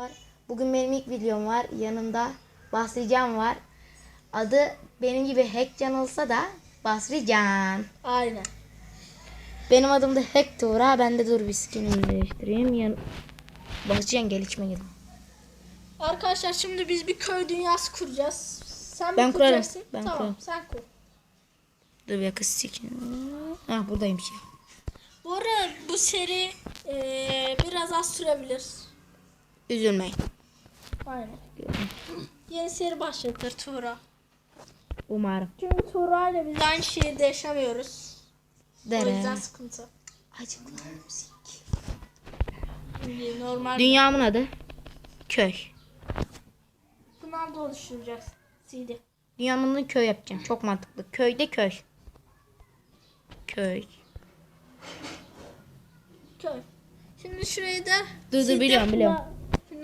var. Bugün benim ilk videom var. Yanımda Basri Can var. Adı benim gibi Hackcan olsa da Basri Can. Aynen. Benim adım da Hector'a. Ben de dur bir skinimi değiştireyim. Yan... Basri Can gel içime gel. Arkadaşlar şimdi biz bir köy dünyası kuracağız. Sen Ben mi kurarım, kuracaksın? ben tamam kurarım. sen kur. Dur bir dakika skin. Ah buradaymış ya. Bu arada bu seri eee, biraz az sürebilir. Üzülmeyin. Aynen. Yeni seri başlatır Tuğra. Umarım. Çünkü Tuğra ile biz aynı şehirde yaşamıyoruz. O Dere. yüzden sıkıntı. Acıklar müzik. Normal Dünyamın adı köy. Pınar da oluşturacaksın. CD. Dünyamın adı köy yapacağım. Çok mantıklı. Köyde köy. Köy. Köy. Şimdi şurayı da Dur, dur, biliyorum, biliyorum.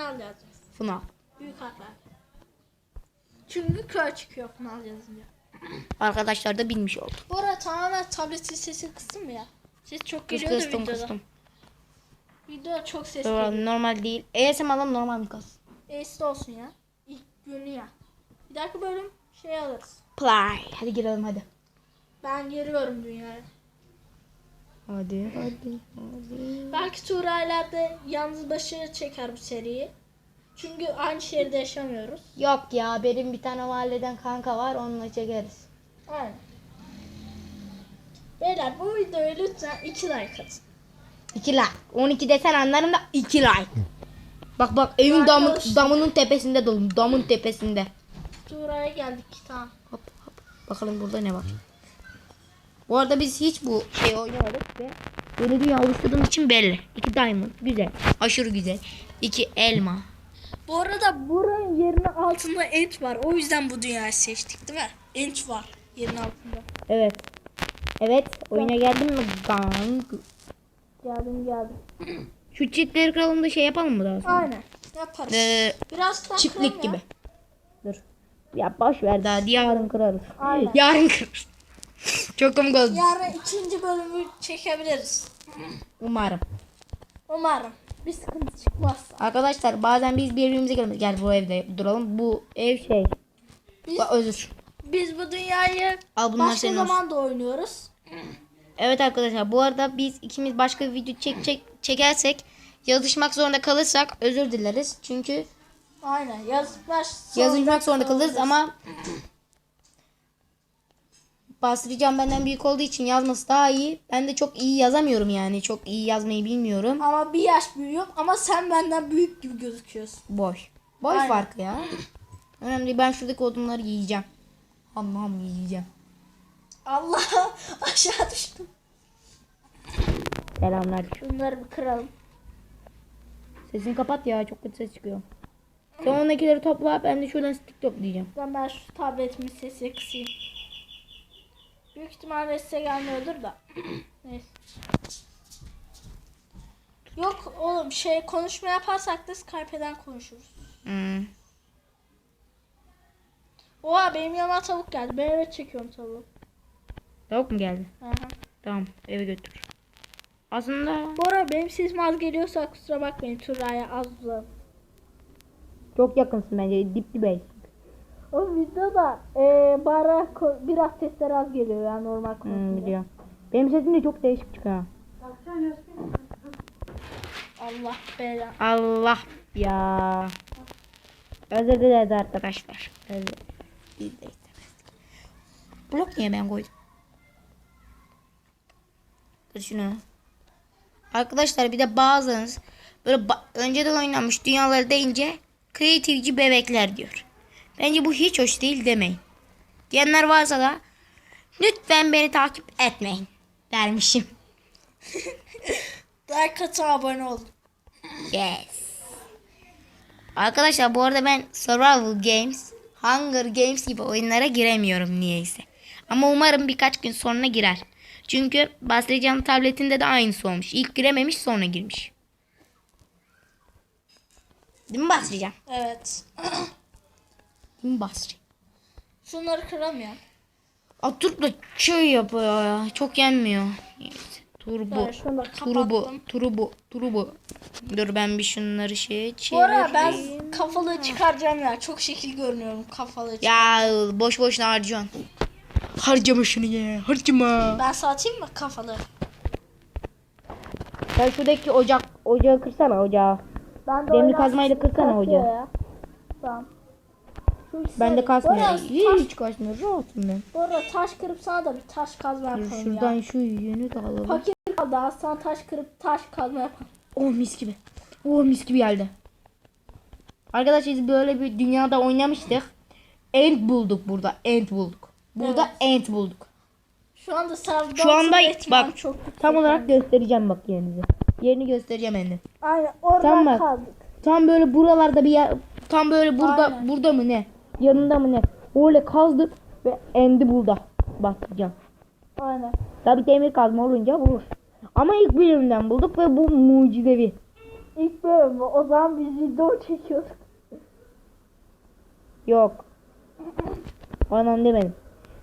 Pınar yazacağız. Fınav. Büyük harfler. Çünkü köy çıkıyor Pınar yazınca. Arkadaşlar da bilmiş oldu. Bu arada tamamen tabletin sesi kıstım mı ya? Ses çok Kıs geliyordu kıstım videoda. kıstım. Videoda çok ses Normal, geliyor. normal değil. ASM alalım normal mi kız? Ace olsun ya. İlk günü ya. Bir dahaki bölüm şey alırız. Play. Hadi girelim hadi. Ben giriyorum dünyaya. Hadi hadi hadi. Belki Tuğra'yla da yalnız başı çeker bu seriyi. Çünkü aynı şehirde yaşamıyoruz. Yok ya benim bir tane mahalleden kanka var onunla çekeriz. Aynen. Beyler bu videoya lütfen 2 like atın. 2 like. 12 desen anlarım da 2 like. Bak bak evin damı, Arkadaşlar. damının tepesinde dolu. Damın tepesinde. Tuğra'ya geldik tamam. Hop hop. Bakalım burada ne var. Bu arada biz hiç bu şey oynamadık ve yeni dünya oluşturduğum için belli. 2 diamond. Güzel. Aşırı güzel. 2 elma. Bu arada buranın yerine altında ent var. O yüzden bu dünyayı seçtik değil mi? Ent var yerin altında. Evet. Evet. Oyuna geldin mi? Gang. Geldim geldim. Şu çitleri kralım da şey yapalım mı daha sonra? Aynen. Yaparız. Ee, Biraz çiftlik gibi. Dur. Ya boş ver daha yarın kırarız. Aynen. Yarın kırarız. Çok komik oldu. Ya. Yarın ikinci bölümü çekebiliriz. Umarım. Umarım. Bir sıkıntı çıkmazsa. Arkadaşlar bazen biz birbirimize geliriz. Gel bu evde duralım. Bu ev şey. Biz, Ba- özür. biz bu dünyayı Al bunlar başka olsun. zaman da oynuyoruz. Evet arkadaşlar bu arada biz ikimiz başka bir video çek, çek, çekersek yazışmak zorunda kalırsak özür dileriz. Çünkü Aynen. Yazmak yazışmak zorunda kalırız ama Basrican benden büyük olduğu için yazması daha iyi. Ben de çok iyi yazamıyorum yani. Çok iyi yazmayı bilmiyorum. Ama bir yaş büyüğüm ama sen benden büyük gibi gözüküyorsun. Boş. Boy Aynen. farkı ya. Önemli değil. Ben şuradaki odunları yiyeceğim. Ham ham yiyeceğim. Allah aşağı düştüm. Selamlar. Bunları bir kıralım. Sesini kapat ya. Çok kötü ses çıkıyor. Sen ondakileri topla. Ben de şuradan stick toplayacağım. Ben, ben şu tabletimin sesini kısayım. Büyük ihtimalle size gelmiyordur da. Neyse. Yok oğlum şey konuşma yaparsak da Skype'den konuşuruz. Hmm. Oha benim yanıma tavuk geldi. Ben eve çekiyorum tavuğu. Tavuk mu geldi? Aha. Tamam. Eve götür. Aslında Bu arada benim sesim az geliyorsa kusura bakmayın Turay'a az uzağım. çok yakınsın bence. Dip dibe. O videoda e, bara ko- biraz sesler az geliyor yani normal Hmm, konuşunca. biliyorum. Benim sesim de çok değişik çıkıyor. Allah bela. Allah ya. Özür dileriz arkadaşlar. Özür dileriz. Blok niye ben koydum? Dur şunu. Arkadaşlar bir de bazılarınız böyle ba- önceden oynanmış dünyaları deyince kreatifci bebekler diyor. Bence bu hiç hoş değil demeyin. Diyenler varsa da lütfen beni takip etmeyin dermişim. Like atın abone olun. Yes. Arkadaşlar bu arada ben Survival Games, Hunger Games gibi oyunlara giremiyorum niyeyse. Ama umarım birkaç gün sonra girer. Çünkü Basrican tabletinde de aynısı olmuş. İlk girememiş sonra girmiş. Değil mi Basrican? Evet. Mi Basri? Şunları kıramıyorum. Aturk da şey yapıyor ya. Çok yenmiyor. Neyse. Turbo. Turbo. Turbo. Turbo. Dur ben bir şunları şey Bu ara ben çevireyim. kafalığı çıkaracağım ya. Çok şekil görünüyorum kafalığı çık- Ya boş boşuna harcıyorsun. Harcama şunu ya. Harcama. Ben satayım mı kafalığı? Sen şuradaki ocak ocağı kırsana ocağı. Ben de Demir kazmayla kırsana hoca. ya. Tamam. Ben de sen- kasmıyor. Bu ara taş, Hiç kasmıyor. Rahatım ben. bu ara taş kırıp sana da bir taş kazma Dur yapalım şuradan ya. şu yünü de alalım. Fakir kaldı az sana taş kırıp taş kazma yapalım. Oh mis gibi. Oh mis gibi geldi. Arkadaşlar biz böyle bir dünyada oynamıştık. End bulduk burada. End bulduk. Burada end bulduk. Şu anda serverdan Şu anda bak çok tam olarak göstereceğim bak yerinizi. Yerini göstereceğim Endi. Aynen oradan Tam bak. kaldık. Tam böyle buralarda bir yer tam böyle burada Aynen. burada mı ne? Yanında mı ne? Öyle kazdık ve Endi burada. Bakacağım. Aynen. Tabi demir kazma olunca bulur. Ama ilk bölümden bulduk ve bu mucizevi. İlk bölüm mü? O zaman biz video çekiyorduk. Yok. Anan demedim.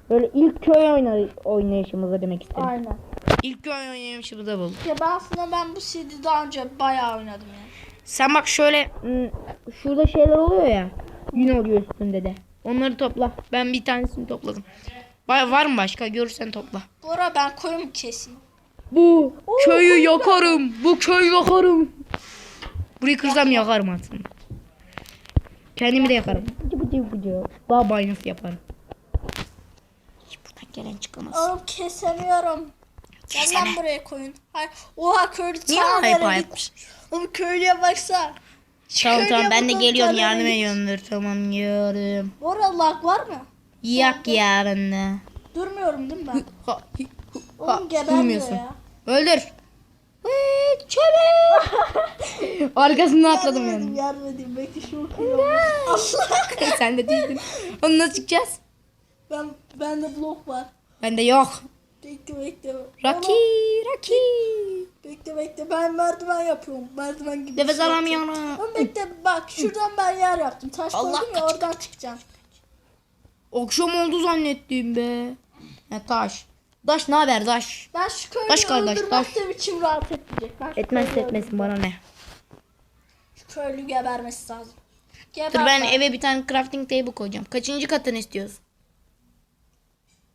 Böyle ilk köy oynar oynayışımızda demek istedim. Aynen. İlk köy oynayışımızda bulduk. Ya ben aslında ben bu CD daha önce bayağı oynadım yani. Sen bak şöyle hmm, şurada şeyler oluyor ya. Yün oluyor üstünde de. Onları topla. Ben bir tanesini topladım. Var, var mı başka? Görürsen topla. Bu ara ben koyun keseyim. Bu köyü yakarım. Bu köyü yakarım. Burayı kırsam yakarım aslında. Kendimi de yakarım. Daha banyosu yaparım. Hiç buradan gelen çıkamaz. Oğlum kesemiyorum. Gel lan buraya koyun. Hayır. Oha köylü hayır? gitmiş. Oğlum köylüye baksa. Tamam tamam ben de geliyorum yardım nereye ediyorum. Dur tamam geliyorum. Bu ara lag var mı? Yak yarın da. Durmuyorum değil mi ben? Ha, ha, Oğlum gebermiyor durmuyorsun. ya. Öldür. Ee, Çabuk. Arkasından atladım Yardım edeyim, yani. yardım edeyim. Bekle şu okuyalım. Sen de değildin. Onu nasıl çıkacağız? ben, bende blok var. Bende yok. Bekle bekle. Rocky, Oğlum, Rocky. Bekle bekle. Ben merdiven yapıyorum. Merdiven gibi. Nefes şey alamıyorum. Oğlum bekle bak şuradan ben yer yaptım. Taş Allah koydum ya oradan çıkacağım. Akşam oldu zannettim be. Ya taş. Taş ne haber taş? Ben şu köylüyü Taş kardeş, öldürmezsem içim rahat etmeyecek. Ben şu Etmez köylüyü etmesin bana ne. Şu köylü gebermesi lazım. Geber Dur ben eve bir tane crafting table koyacağım. Kaçıncı katını istiyorsun?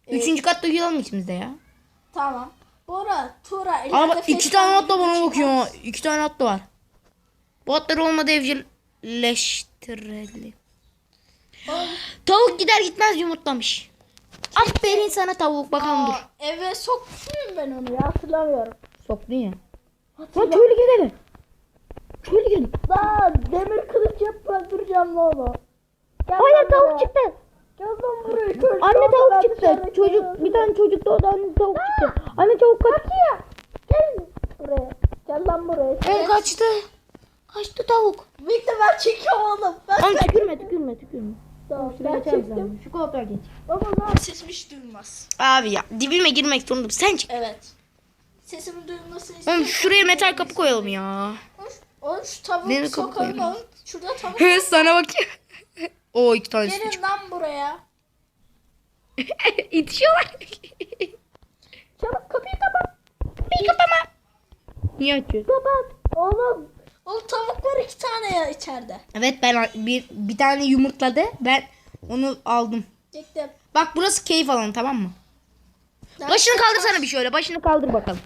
Ee, Üçüncü katta uyuyalım ikimiz de ya. Tamam. Bora, Tura, Ama ileride bak iki tane at da bana bakıyor. İki tane at da var. Bu atları olmadı evcilleştirelim. Tavuk gider gitmez yumurtlamış. Aferin sana tavuk bakalım dur. aa, Eve sokmuş muyum ben onu ya hatırlamıyorum. Soktun ya. Lan köylü geldi. Köylü geldi. Daha demir kılıç yapıp öldüreceğim onu. Gel Hayır tavuk çıktı. Köylü. Anne tavuk çıktı. Çocuk bir tane çocuk doğdu. Anne tavuk çıktı. Anne tavuk kaç. Gel buraya. Gel lan buraya. El kaçtı. Kaçtı tavuk. Bekle ben çekiyorum oğlum. Ben Oğlum tükürme tükürme tükürme. Tamam, ben çektim. Şu koltuğa geç. Ama lan sesim hiç duyulmaz. Abi ya dibime girmek zorundayım. Sen çık. Evet. Sesimin duyulmasını Oğlum istiyorum. şuraya metal kapı koyalım ya. Oğlum şu tavuğu sokalım oğlum. Şurada tavuk. Sana bak. O iki tanesi Gelin çıktı. lan buraya. İtişiyorlar. Çabuk kapıyı kapat. Bir kapama. Niye açıyorsun? Kapat. Oğlum. Oğlum tavuk var iki tane ya içeride. Evet ben bir, bir tane yumurtladı. Ben onu aldım. Çektim. Bak burası keyif alanı tamam mı? Ben- Başını kaldırsana bir şöyle. Başını kaldır bakalım.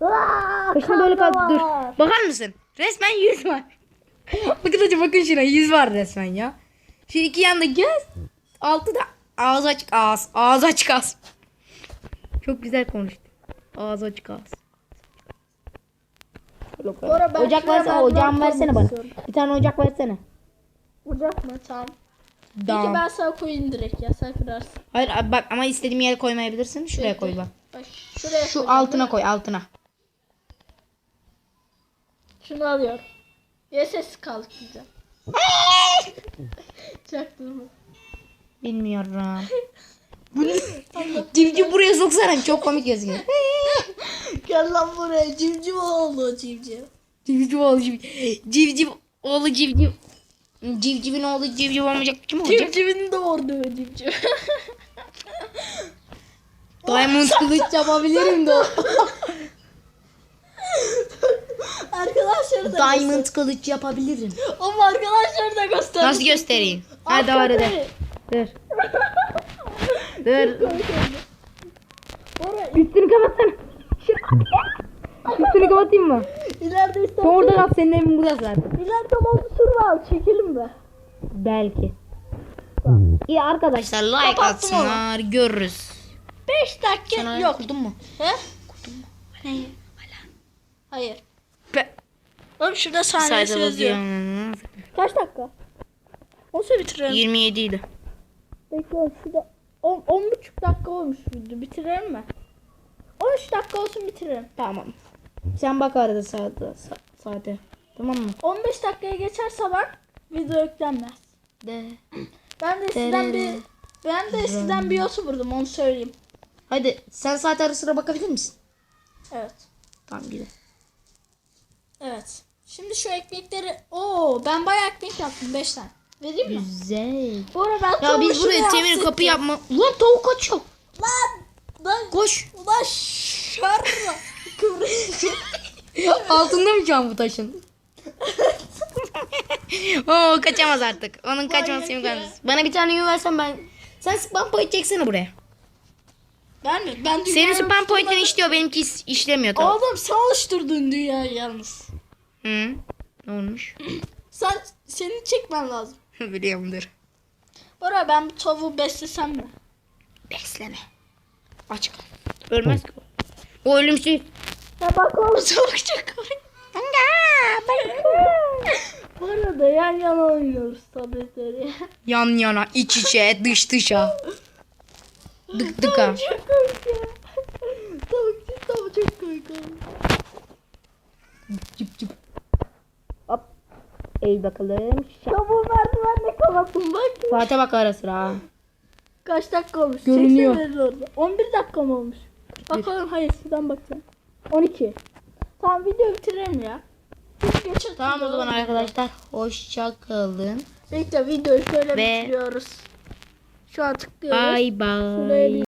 Aa, Başını böyle kaldır. Dur. Bakar mısın? Resmen yüz var. Arkadaşlar bakın şuna yüz var resmen ya. Şu iki yanda göz. Altı da ağız açık ağız. Ağız açık ağız. Çok güzel konuştu. Ağız açık ağız. Bora, ben ocak versene. koymak versene bana. Bir tane ocak versene. Ocak mı? Tamam. Peki Tamam. ben sana koyayım direkt ya sen kırarsın. Hayır abi bak ama istediğim yere koymayabilirsin. Şuraya koy bak. Bak şuraya Şu koyacağım, altına koy altına. Şunu alıyorum. Ya kaldık bize. Çaktırma. Bilmiyorum. Civciv buraya soksana çok komik gözüküyor. Gel lan buraya civciv oğlu civciv. Civciv oğlu civciv. Civciv oğlu civciv. Civcivin oğlu civciv olmayacak kim olacak? Civcivin doğurduğu civciv. Diamond kılıç yapabilirim de. o. arkadaşları da Diamond kılıç yapabilirim. Ama arkadaşları da göster. Nasıl göstereyim? Ha doğru. Dur. Dur. Oraya Üstünü kapatsana. Üstünü kapatayım mı? ileride istersen. Sen orada kal senin evin burası zaten. İleride sürü al. Çekelim be. Belki. İyi arkadaşlar like Kapattım atsınlar görürüz. 5 dakika Sen yok. kurdun mu? He? Hayır. Hayır. Be. Oğlum şurada yazıyor. yazıyor. Kaç dakika? Olsa bitirelim. 27 idi. Bekle şurada 10 10 buçuk dakika olmuş video. Bitirelim mi? 13 dakika olsun bitirelim. Tamam. Sen bak arada saate. sa- saate. Tamam mı? 15 dakikaya geçerse bak video yüklenmez. De. Ben de eskiden bir ben de eskiden bir YouTuber'dım onu söyleyeyim. Hadi sen saat arasına bakabilir misin? Evet. Tamam gidelim. Evet. Şimdi şu ekmekleri Oo ben bayağı ekmek yaptım 5 tane. Vereyim mi? Güzel. Bu arada ben Ya biz buraya demir kapı yapma. Ulan tavuk kaçıyor. Lan! Lan! Koş. Ulan şarra! Altında mı can bu taşın? Oo kaçamaz artık. Onun kaçması imkansız. Bana bir tane yün versen ben... Sen spam point çeksene buraya. ben mi? Ben Senin spam oluşturmadım. point'in işliyor benimki is- işlemiyor tamam. Oğlum sen oluşturdun dünyayı yalnız. Hı. Ne olmuş? Sen senin çekmen lazım. Biliyorumdur. Bora ben bu tavuğu beslesem mi? Besleme. Aç kal. Ölmez ki o. O ölümsüz. Ya bak oğlum tavuk çok komik. Bu arada yan yana oynuyoruz tabletleri. Yan yana, iç içe, dış dışa. Dık dıka. çok komik ya. Tavuk cidden çok komik olmuş. Cıp cıp. Hop. Eğil bakalım. Tavuğu merdivenle kapattım bak. Saate bak ara sıra. Kaç dakika olmuş? Görünüyor. 80 orada. 11 dakika mı olmuş? Bakalım hayır şuradan bakacağım. 12. Tamam video bitirelim ya. Biz. Tamam o zaman arkadaşlar. Hoşça kalın. Bekle videoyu şöyle Ve- bitiriyoruz. Şu an tıklıyoruz. Şuraya bir bye.